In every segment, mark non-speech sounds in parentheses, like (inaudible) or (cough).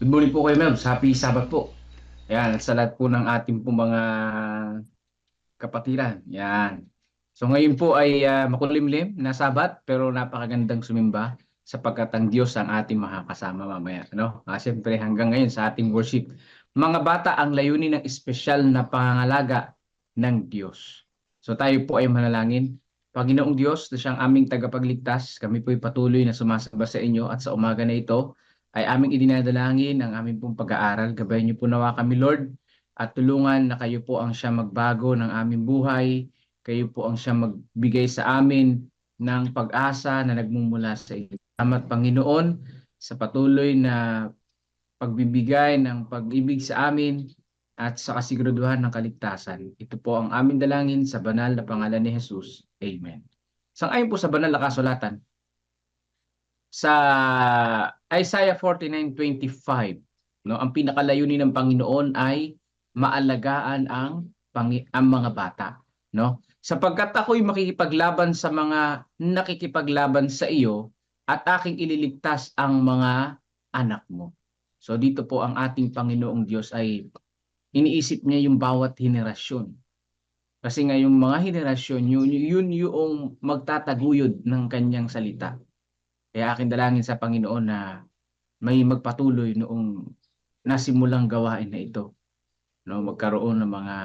Good morning po kayo, Melbs. Happy Sabbath po. Ayan, sa lahat po ng ating po mga kapatiran. Yan. So ngayon po ay ah, makulimlim na Sabat pero napakagandang sumimba sapagkat ang Diyos ang ating makakasama mamaya. No? Ah, Siyempre hanggang ngayon sa ating worship. Mga bata ang layunin ng espesyal na pangangalaga ng Diyos. So tayo po ay manalangin. Panginoong Diyos na siyang aming tagapagligtas, kami po ay patuloy na sumasamba sa inyo at sa umaga na ito ay aming idinadalangin ang aming pong pag-aaral. Gabayan niyo po nawa kami, Lord, at tulungan na kayo po ang siya magbago ng aming buhay. Kayo po ang siya magbigay sa amin ng pag-asa na nagmumula sa inyo. Salamat, Panginoon, sa patuloy na pagbibigay ng pag-ibig sa amin at sa kasiguraduhan ng kaligtasan. Ito po ang aming dalangin sa banal na pangalan ni Jesus. Amen. Sang-ayon po sa banal na kasulatan, sa Isaiah 49:25, no, ang pinakalayunin ng Panginoon ay maalagaan ang ang mga bata, no? Sapagkat ako'y makikipaglaban sa mga nakikipaglaban sa iyo at aking ililigtas ang mga anak mo. So dito po ang ating Panginoong Diyos ay iniisip niya yung bawat henerasyon. Kasi nga mga henerasyon, yun, yun yung magtataguyod ng kanyang salita. Kaya akin dalangin sa Panginoon na may magpatuloy noong nasimulang gawain na ito. No, magkaroon ng mga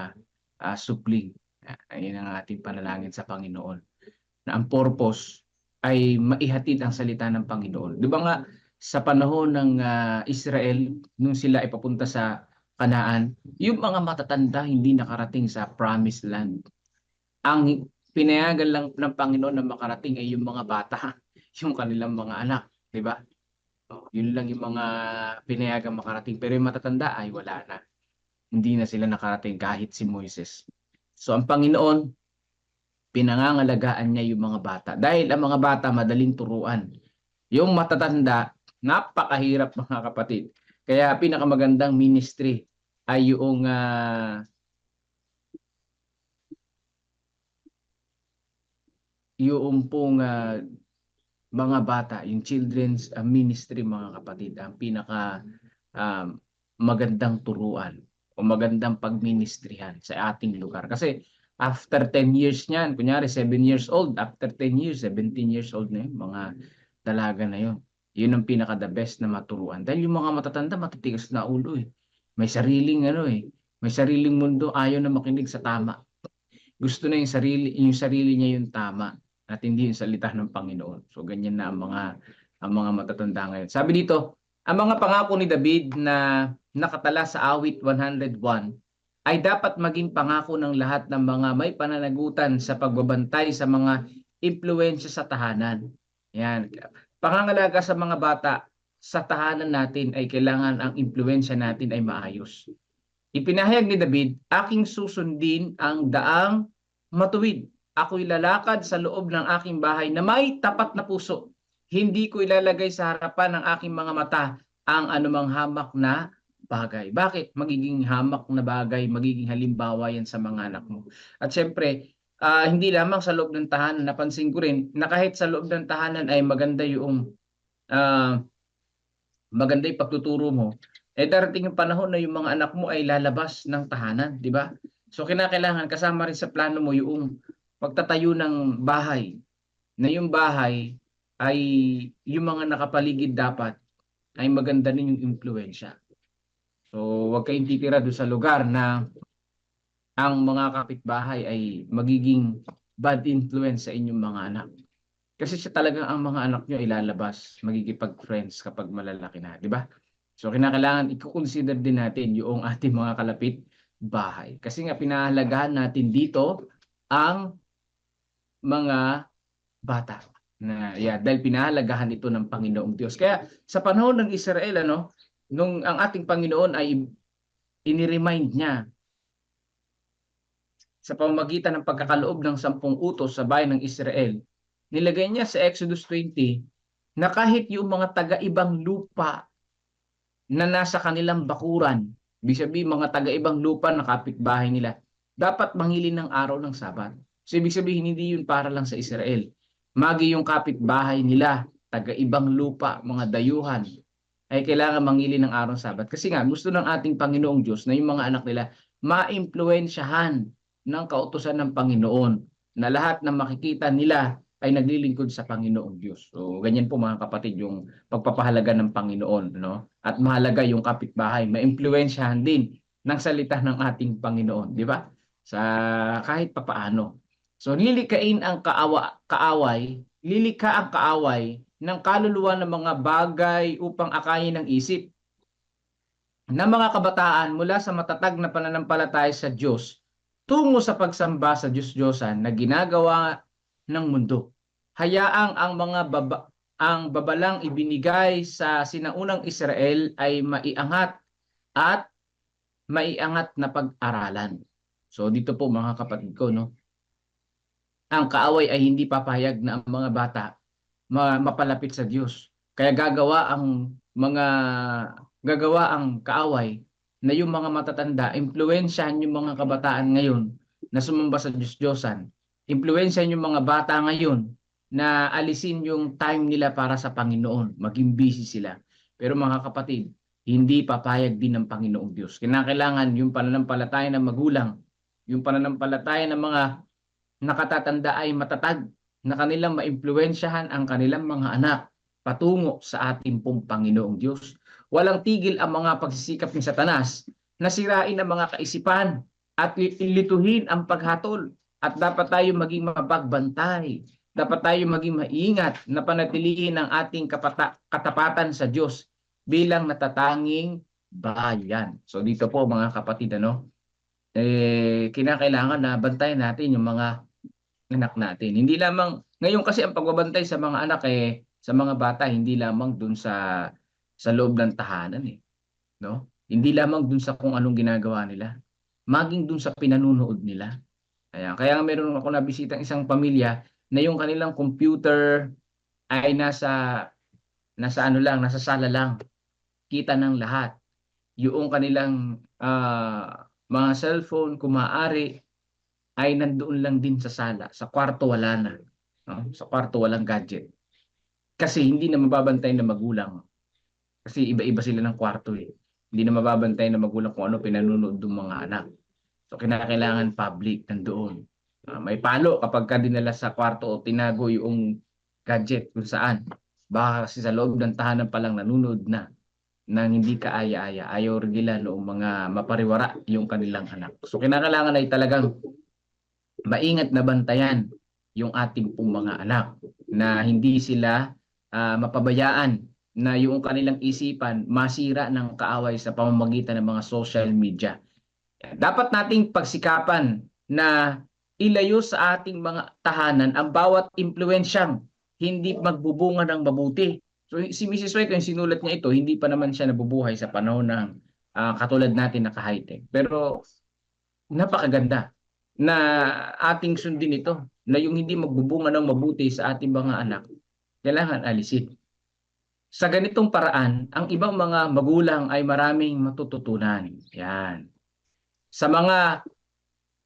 ah, supling. Ah, Ayun ang ating panalangin sa Panginoon. Na ang purpose ay maihatid ang salita ng Panginoon. Di ba nga sa panahon ng ah, Israel, nung sila ay papunta sa Kanaan, yung mga matatanda hindi nakarating sa promised land. Ang pinayagan lang ng Panginoon na makarating ay yung mga bata, yung kanilang mga anak, di ba? Oh, yun lang yung mga pinayagan makarating. Pero yung matatanda ay wala na. Hindi na sila nakarating kahit si Moises. So ang Panginoon, pinangangalagaan niya yung mga bata. Dahil ang mga bata madaling turuan. Yung matatanda, napakahirap (laughs) mga kapatid. Kaya pinakamagandang ministry ay yung ah, yung pong ah, mga bata, yung children's ah, ministry mga kapatid, ang pinaka um, magandang turuan o magandang pagministrihan sa ating lugar. Kasi after 10 years niyan, kunyari 7 years old, after 10 years, 17 years old na yun, mga dalaga na yun. Yun ang pinaka the best na maturuan. Dahil yung mga matatanda, matitigas na ulo eh. May sariling ano eh, may sariling mundo, ayaw na makinig sa tama. Gusto na yung sarili, yung sarili niya yung tama at hindi yung salita ng Panginoon. So ganyan na ang mga ang mga matatanda ngayon. Sabi dito, ang mga pangako ni David na nakatala sa awit 101 ay dapat maging pangako ng lahat ng mga may pananagutan sa pagbabantay sa mga impluensya sa tahanan. Yan. Pangangalaga sa mga bata sa tahanan natin ay kailangan ang impluensya natin ay maayos. Ipinahayag ni David, aking susundin ang daang matuwid. Ako'y lalakad sa loob ng aking bahay na may tapat na puso. Hindi ko ilalagay sa harapan ng aking mga mata ang anumang hamak na bagay. Bakit? Magiging hamak na bagay, magiging halimbawa yan sa mga anak mo. At syempre, ah, hindi lamang sa loob ng tahanan, napansin ko rin na kahit sa loob ng tahanan ay maganda yung ah, maganda yung pagtuturo mo, eh darating yung panahon na yung mga anak mo ay lalabas ng tahanan, di ba? So kinakailangan kasama rin sa plano mo yung pagtatayo ng bahay. Na yung bahay ay yung mga nakapaligid dapat ay maganda rin yung impluensya. So huwag kayong titira doon sa lugar na ang mga kapitbahay ay magiging bad influence sa inyong mga anak. Kasi siya talaga ang mga anak nyo ilalabas, magigipag-friends kapag malalaki na, di ba? So kinakailangan i-consider din natin yung ating mga kalapit bahay. Kasi nga pinahalagahan natin dito ang mga bata. Na, yeah, dahil pinahalagahan ito ng Panginoong Diyos. Kaya sa panahon ng Israel, ano, nung ang ating Panginoon ay iniremind niya sa pamamagitan ng pagkakaloob ng sampung utos sa bayan ng Israel, nilagay niya sa Exodus 20 na kahit yung mga taga-ibang lupa na nasa kanilang bakuran, ibig sabihin mga taga-ibang lupa na kapitbahay nila, dapat mangilin ng araw ng Sabat. So ibig sabihin hindi yun para lang sa Israel. Magi yung kapitbahay nila, taga-ibang lupa, mga dayuhan, ay kailangan mangili ng araw Sabat. Kasi nga, gusto ng ating Panginoong Diyos na yung mga anak nila maimpluwensyahan ng kautusan ng Panginoon na lahat ng makikita nila ay naglilingkod sa Panginoong Diyos. So, ganyan po mga kapatid yung pagpapahalaga ng Panginoon. No? At mahalaga yung kapitbahay, maimpluwensyahan din ng salita ng ating Panginoon. Di ba? Sa kahit papaano. So, lilikain ang kaawa, kaaway, lilikha ang kaaway ng kaluluwa ng mga bagay upang akayin ng isip ng mga kabataan mula sa matatag na pananampalataya sa Diyos tungo sa pagsamba sa Diyos-Diyosan na ginagawa ng mundo. Hayaang ang mga baba, ang babalang ibinigay sa sinaunang Israel ay maiangat at maiangat na pag-aralan. So dito po mga kapatid ko no. Ang kaaway ay hindi papayag na ang mga bata ma- mapalapit sa Diyos. Kaya gagawa ang mga gagawa ang kaaway na yung mga matatanda, impluwensyahan yung mga kabataan ngayon na sumamba sa Diyos-Diyosan. Impluwensyahan yung mga bata ngayon na alisin yung time nila para sa Panginoon. Maging busy sila. Pero mga kapatid, hindi papayag din ng Panginoong Diyos. Kinakailangan yung pananampalataya ng magulang, yung pananampalataya ng mga nakatatanda ay matatag na kanilang maimpluwensyahan ang kanilang mga anak patungo sa ating pong Panginoong Diyos. Walang tigil ang mga pagsisikap ni Satanas na sirain ang mga kaisipan at lituhin ang paghatol. At dapat tayo maging mapagbantay. Dapat tayo maging maingat na panatilihin ang ating kapata- katapatan sa Diyos bilang natatanging bayan. So dito po mga kapatid, ano, eh, kinakailangan na bantayan natin yung mga anak natin. Hindi lamang, ngayon kasi ang pagbabantay sa mga anak eh, sa mga bata, hindi lamang dun sa sa loob ng tahanan eh. No? Hindi lamang dun sa kung anong ginagawa nila. Maging dun sa pinanunood nila. Kaya, kaya meron ako nabisita isang pamilya na yung kanilang computer ay nasa nasa ano lang, nasa sala lang. Kita ng lahat. Yung kanilang ah, mga cellphone, kung maaari, ay nandoon lang din sa sala. Sa kwarto wala na. No? Sa kwarto walang gadget. Kasi hindi na mababantay ng magulang. Kasi iba-iba sila ng kwarto eh. Hindi na mababantay ng magulang kung ano pinanunood ng mga anak. So kinakailangan public nandoon. Ah, may palo kapag ka dinala sa kwarto o tinago yung gadget kung saan. Baka kasi sa loob ng tahanan pa lang nanonood na nang hindi kaaya-aya. Ayaw regila noong mga mapariwara yung kanilang anak. So kinakailangan ay talagang maingat na bantayan yung ating pong mga anak na hindi sila ah, mapabayaan na yung kanilang isipan masira ng kaaway sa pamamagitan ng mga social media. Dapat nating pagsikapan na ilayo sa ating mga tahanan ang bawat impluensyang hindi magbubunga ng mabuti. So si Mrs. White, yung sinulat niya ito, hindi pa naman siya nabubuhay sa panahon ng ah, katulad natin naka-high-tech. Pero napakaganda na ating sundin ito na yung hindi magbubunga ng mabuti sa ating mga anak, kailangan alisin. Sa ganitong paraan, ang ibang mga magulang ay maraming matututunan. Yan. Sa mga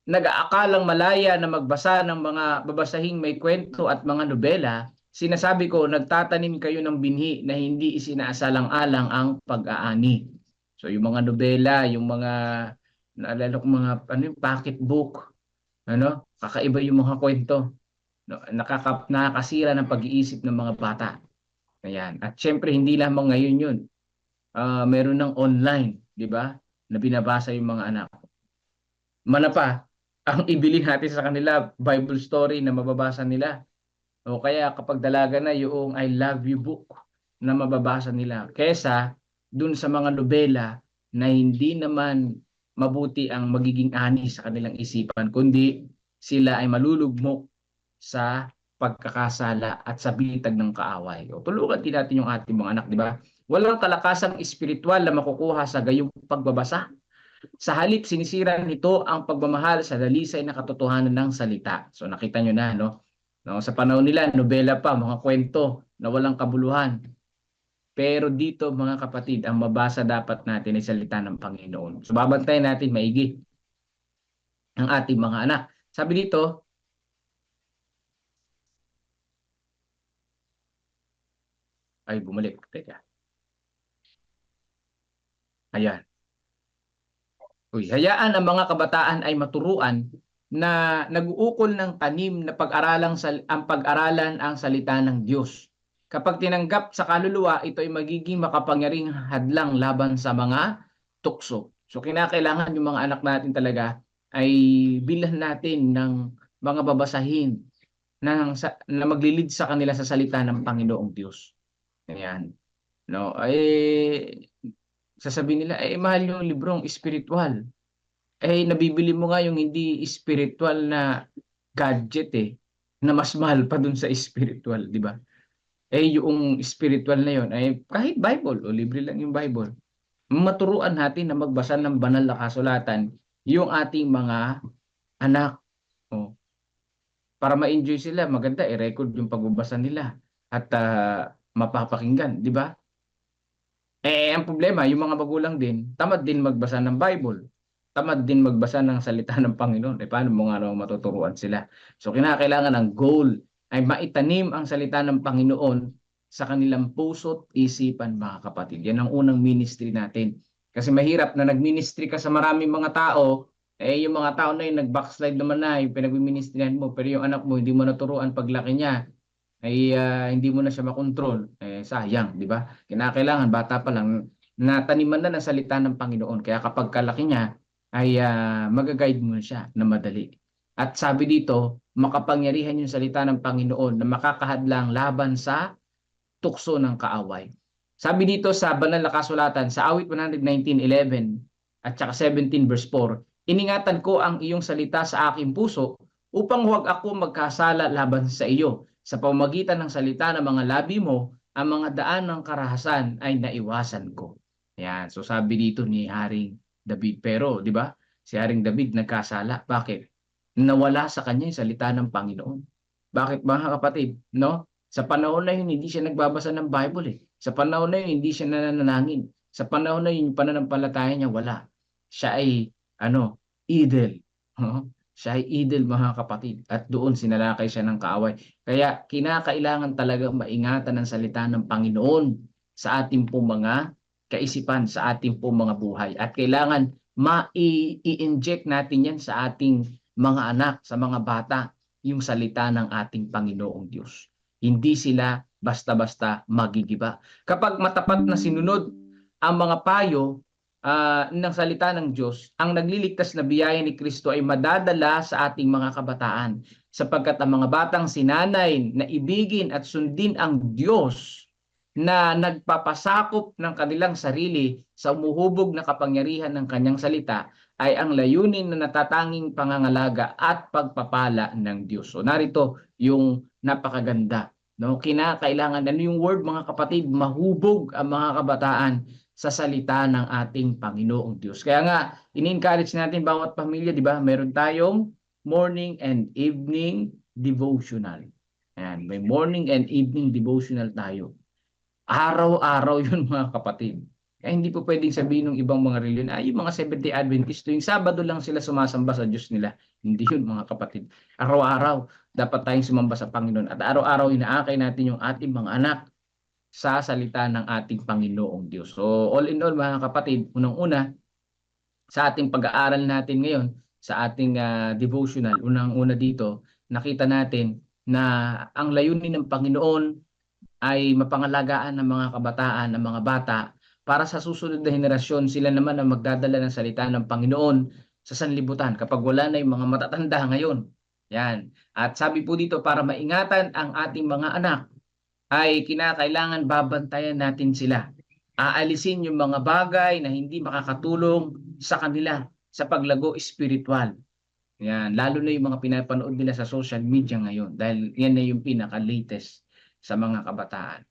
nag-aakalang malaya na magbasa ng mga babasahing may kwento at mga nobela, sinasabi ko, nagtatanim kayo ng binhi na hindi isinaasalang-alang ang pag-aani. So yung mga nobela, yung mga naalala ko mga ano yung pocket book, ano? Kakaiba yung mga kwento. No, nakaka nakakasira ng pag-iisip ng mga bata. Ayan. At syempre hindi lamang ngayon 'yun. Ah, meron ng online, 'di ba? Na binabasa yung mga anak. Mana pa, ang (laughs) ibili natin sa kanila Bible story na mababasa nila. O kaya kapag dalaga na yung I love you book na mababasa nila. Kesa dun sa mga nobela na hindi naman mabuti ang magiging ani sa kanilang isipan, kundi sila ay malulugmok sa pagkakasala at sa bitag ng kaaway. O tulungan din natin yung ating mga anak, di ba? Walang kalakasang espiritual na makukuha sa gayong pagbabasa. Sa halip, sinisira nito ang pagmamahal sa dalisay na katotohanan ng salita. So nakita nyo na, no? no? Sa panahon nila, nobela pa, mga kwento na walang kabuluhan. Pero dito mga kapatid, ang mabasa dapat natin ay salita ng Panginoon. So babantayan natin maigi ang ating mga anak. Sabi dito, ay bumalik. Teka. Ayan. Uy, hayaan ang mga kabataan ay maturuan na nag-uukol ng tanim na pag-aralang sal- ang pag-aralan ang salita ng Diyos. Kapag tinanggap sa kaluluwa, ito ay magiging makapangyarihang hadlang laban sa mga tukso. So kinakailangan yung mga anak natin talaga ay bilhan natin ng mga babasahin na, na maglilid sa kanila sa salita ng Panginoong Diyos. Ayan. No, ay sasabihin nila, eh mahal yung librong spiritual. Eh nabibili mo nga yung hindi spiritual na gadget eh, na mas mahal pa dun sa spiritual, di ba? Eh yung spiritual na yon ay kahit Bible o libre lang yung Bible. Maturuan natin na magbasa ng banal na kasulatan yung ating mga anak. Oh. Para ma-enjoy sila, maganda i-record yung pagbabasa nila at ah, mapapakinggan, di ba? Eh, ang problema, yung mga magulang din, tamad din magbasa ng Bible. Tamad din magbasa ng salita ng Panginoon. Eh, paano mo nga naman matuturuan sila? So, kinakailangan ng goal ay maitanim ang salita ng Panginoon sa kanilang puso't isipan, mga kapatid. Yan ang unang ministry natin. Kasi mahirap na nag-ministry ka sa maraming mga tao, eh yung mga tao na yun, nag-backslide naman na, yung pinag-ministryan mo, pero yung anak mo, hindi mo naturuan paglaki niya, ay ah, hindi mo na siya makontrol, eh sayang, di ba? Kinakailangan bata pa lang nataniman na ng salita ng Panginoon. Kaya kapag kalaki niya ay uh, magaguide mo siya na madali. At sabi dito, makapangyarihan yung salita ng Panginoon na makakahadlang laban sa tukso ng kaaway. Sabi dito sa banal na kasulatan sa awit 119:11 at saka 17 verse 4, iningatan ko ang iyong salita sa aking puso upang huwag ako magkasala laban sa iyo sa pamamagitan ng salita ng mga labi mo, ang mga daan ng karahasan ay naiwasan ko. Yan. So sabi dito ni Haring David. Pero, di ba? Si Haring David nagkasala. Bakit? Nawala sa kanya yung salita ng Panginoon. Bakit mga kapatid? No? Sa panahon na yun, hindi siya nagbabasa ng Bible eh. Sa panahon na yun, hindi siya nananalangin. Sa panahon na yun, yung pananampalataya niya, wala. Siya ay, ano, idol. (laughs) Huh? Siya ay idol mga kapatid at doon sinalakay siya ng kaaway. Kaya kinakailangan talaga maingatan ng salita ng Panginoon sa ating pong mga kaisipan, sa ating pong mga buhay. At kailangan ma-i-inject natin yan sa ating mga anak, sa mga bata, yung salita ng ating Panginoong Diyos. Hindi sila basta-basta magigiba. Kapag matapat na sinunod ang mga payo uh, ng salita ng Diyos, ang nagliligtas na biyaya ni Kristo ay madadala sa ating mga kabataan sapagkat ang mga batang sinanay na ibigin at sundin ang Diyos na nagpapasakop ng kanilang sarili sa umuhubog na kapangyarihan ng kanyang salita ay ang layunin na natatanging pangangalaga at pagpapala ng Diyos. So narito yung napakaganda. No? Kinakailangan, ano yung word mga kapatid, mahubog ang mga kabataan sa salita ng ating Panginoong Diyos. Kaya nga, in-encourage natin bawat pamilya, di ba? Meron tayong morning and evening devotional. Ayan, may morning and evening devotional tayo. Araw-araw (laughs) yun mga kapatid. Kaya hindi po pwedeng sabihin ng ibang mga reliyon, ay yung mga Seventh-day Adventist, tuwing Sabado lang sila sumasamba sa Diyos nila. Hindi yun mga kapatid. Araw-araw, dapat tayong sumamba sa Panginoon. At araw-araw, inaakay natin yung ating mga anak sa salita ng ating Panginoong Diyos. So all in all mga kapatid, unang-una sa ating pag-aaral natin ngayon, sa ating uh, devotional, unang-una dito, nakita natin na ang layunin ng Panginoon ay mapangalagaan ng mga kabataan, ng mga bata, para sa susunod na henerasyon sila naman ang magdadala ng salita ng Panginoon sa sanlibutan kapag wala na yung mga matatanda ngayon. Yan. At sabi po dito, para maingatan ang ating mga anak, ay kinakailangan babantayan natin sila. Aalisin yung mga bagay na hindi makakatulong sa kanila sa paglago espiritual. Yan, lalo na yung mga pinapanood nila sa social media ngayon dahil yan na yung pinaka-latest sa mga kabataan.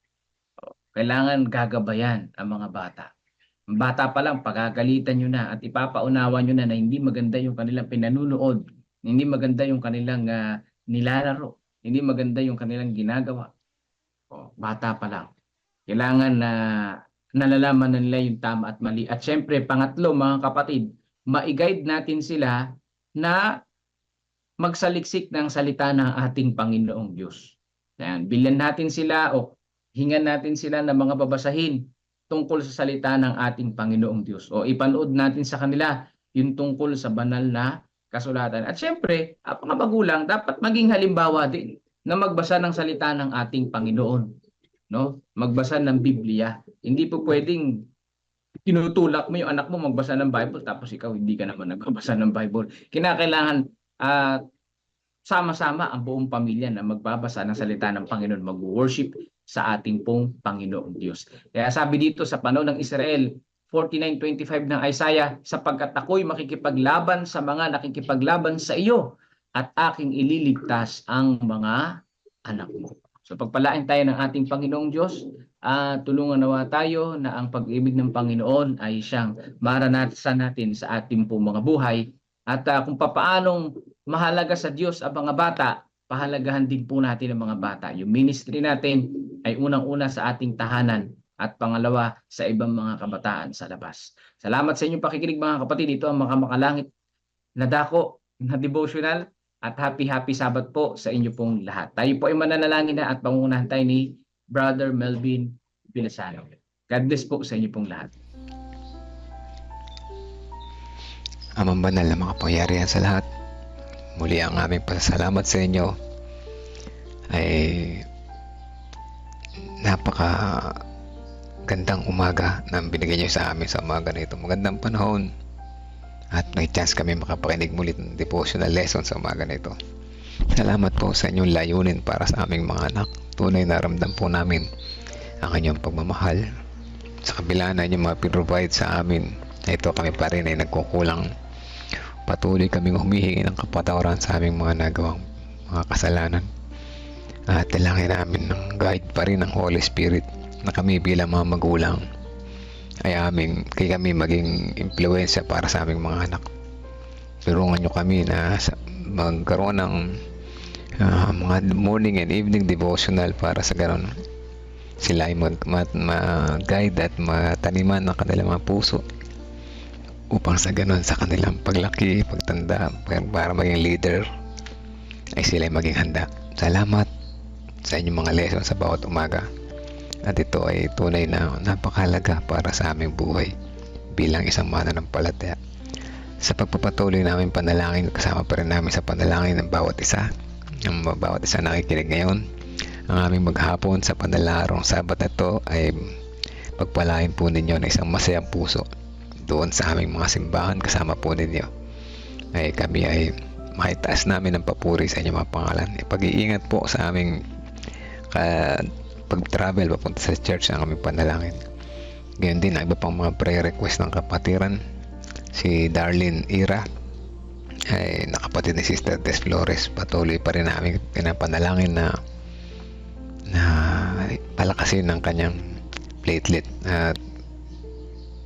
Kailangan gagabayan ang mga bata. Bata pa lang, pagagalitan nyo na at ipapaunawa nyo na na hindi maganda yung kanilang pinanunood, hindi maganda yung kanilang uh, nilalaro, hindi maganda yung kanilang ginagawa Oh, bata pa lang. Kailangan na nalalaman na nila yung tama at mali. At syempre, pangatlo mga kapatid, ma-guide natin sila na magsaliksik ng salita ng ating Panginoong Diyos. Yan, bilhan natin sila o hingan natin sila ng mga babasahin tungkol sa salita ng ating Panginoong Diyos. O ipanood natin sa kanila yung tungkol sa banal na kasulatan. At syempre, ang mga magulang dapat maging halimbawa din na magbasa ng salita ng ating Panginoon. No? Magbasa ng Biblia. Hindi po pwedeng tinutulak mo yung anak mo magbasa ng Bible tapos ikaw hindi ka naman nagbabasa ng Bible. Kinakailangan ah, sama-sama ang buong pamilya na magbabasa ng salita ng Panginoon, mag-worship sa ating pong Panginoong Diyos. Kaya sabi dito sa panahon ng Israel, 49.25 ng Isaiah, sapagkat ako'y makikipaglaban sa mga nakikipaglaban sa iyo at aking ililigtas ang mga anak mo. So pagpalain tayo ng ating Panginoong Diyos, at tulungan nawa tayo na ang pag-ibig ng Panginoon ay siyang maranasan natin sa ating pong mga buhay at ah, kung papaanong mahalaga sa Diyos ang mga bata, pahalagahan din po natin ang mga bata. Yung ministry natin ay unang-una sa ating tahanan at pangalawa sa ibang mga kabataan sa labas. Salamat sa inyong pakikinig mga kapatid. Ito ang mga makalangit na dako na devotional at happy-happy Sabat po sa inyo pong lahat. Tayo po ay mananalangin na at pangunahan tayo ni Brother Melvin Bilasano. God bless po sa inyo pong lahat. Amang banal na makapangyarihan sa lahat. Muli ang aming pasasalamat sa inyo ay napaka gandang umaga na binigay niyo sa amin sa umaga na ito. Magandang panahon at may chance kami makapakinig muli ng devotional lesson sa umaga na ito. Salamat po sa inyong layunin para sa aming mga anak. Tunay na ramdam po namin ang inyong pagmamahal sa kabila na inyong mga provide sa amin. Ito kami pa rin ay nagkukulang patuloy kaming humihingi ng kapatawaran sa aming mga nagawang mga kasalanan. At dalangin namin ng guide pa rin ng Holy Spirit na kami bilang mga magulang ay aming kay kami maging impluensya para sa aming mga anak. Tulungan nyo kami na magkaroon ng ah, mga morning and evening devotional para sa ganon sila ay mag, mag, guide at mataniman ng kanilang mga puso upang sa ganun sa kanilang paglaki, pagtanda, para maging leader ay sila maging handa. Salamat sa inyong mga lesson sa bawat umaga. At ito ay tunay na napakalaga para sa aming buhay bilang isang mananampalataya. Sa pagpapatuloy namin panalangin, kasama pa rin namin sa panalangin ng bawat isa, ang bawat isa nakikinig ngayon, ang aming maghapon sa panalarong sabat na to ay pagpalain po ninyo ng isang masayang puso doon sa aming mga simbahan kasama po ninyo ay kami ay makitaas namin ng papuri sa inyong mga pangalan. Pag-iingat po sa aming ka, pag-travel papunta sa church ang aming panalangin. Gayon din ang iba pang mga prayer request ng kapatiran. Si Darlene Ira ay nakapatid ni Sister Des Flores. Patuloy pa rin namin pinapanalangin na na palakasin ng kanyang platelet at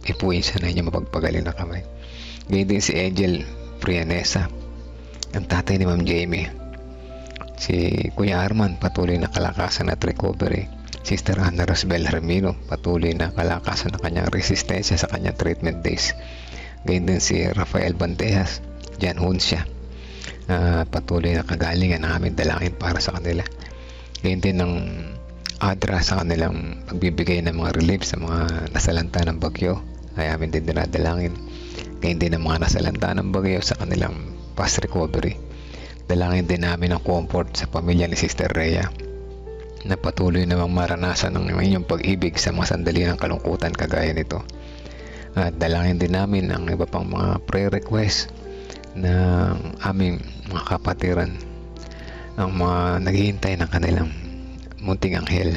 ipuin siya na inyong mapagpagaling na kamay. Ganyan din si Angel Prianesa, ang tatay ni Ma'am Jamie. Si Kuya Arman, patuloy na kalakasan at recovery. Sister Ana Rosbel Hermino, patuloy na kalakasan ng kanyang resistensya sa kanyang treatment days. Ganyan din si Rafael Bandejas, Jan Hunsya, ah, patuloy na kagalingan ng aming dalangin para sa kanila. Ganyan din ng ADRA sa kanilang pagbibigay ng mga relief sa mga nasalanta ng bagyo ay amin din dinadalangin. Ganyan din ang mga nasalanta ng bagyo sa kanilang fast recovery. Dalangin din namin ang comfort sa pamilya ni Sister Rhea na patuloy namang maranasan ng inyong pag-ibig sa mga sandali ng kalungkutan kagaya nito. At dalangin din namin ang iba pang mga prayer request ng aming mga kapatiran ang mga naghihintay ng kanilang munting anghel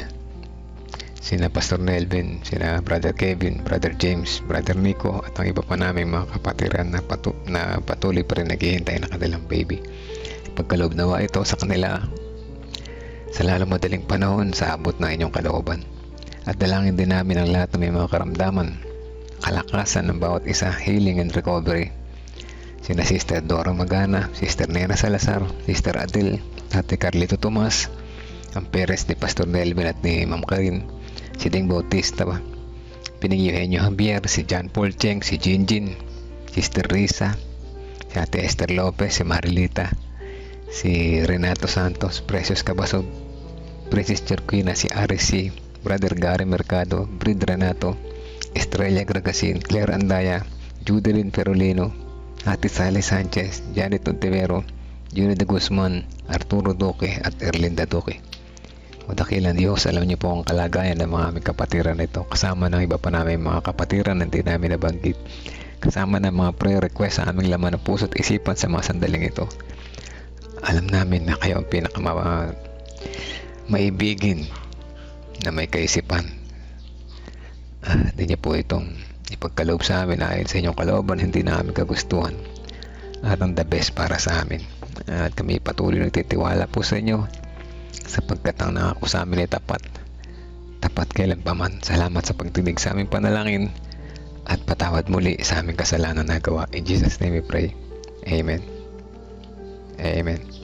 sina Pastor Nelvin, sina Brother Kevin, Brother James, Brother Nico at ang iba pa naming mga kapatiran na, patu- na patuloy pa rin naghihintay ng kanilang baby. Pagkaloob nawa ito sa kanila sa lalong madaling panahon sa abot ng inyong kalooban. At dalangin din namin ang lahat ng may mga karamdaman, kalakasan ng bawat isa, healing and recovery. Sina Sister Dora Magana, Sister Nena Salazar, Sister Adel, Ate Carlito Tomas, ang Perez ni Pastor Nelvin at ni Ma'am Karin, si Ding Bautista ba, Pining Eugenio Javier, si John Paul Cheng, si Jinjin, Sister Risa, si Ate Esther Lopez, si Marilita, si Renato Santos, Precious Cabasog, Princess Cherquina, si RC, Brother Gary Mercado, Brid Renato, Estrella Gragasin, Claire Andaya, Judelyn Perolino, Ate Sally Sanchez, Janet Ontivero, Junior de Guzman, Arturo Duque at Erlinda Duque. O dakilan Diyos, alam niyo po ang kalagayan ng mga aming kapatiran nito. Kasama ng iba pa namin mga kapatiran na hindi namin nabanggit. Kasama ng mga prayer request sa aming laman ng puso at isipan sa mga sandaling ito. Alam namin na kayo ang pinakama maibigin na may kaisipan. Ah, Hindi po itong ipagkaloob sa amin ayon sa inyong kalooban, hindi namin kagustuhan. At ang the best para sa amin. At kami patuloy nagtitiwala po sa inyo sapagkat ang nangako sa amin ay tapat. Tapat kailan pa man. Salamat sa pagtinig sa aming panalangin at patawad muli sa aming kasalanan na gawa. In Jesus' name we pray. Amen. Amen.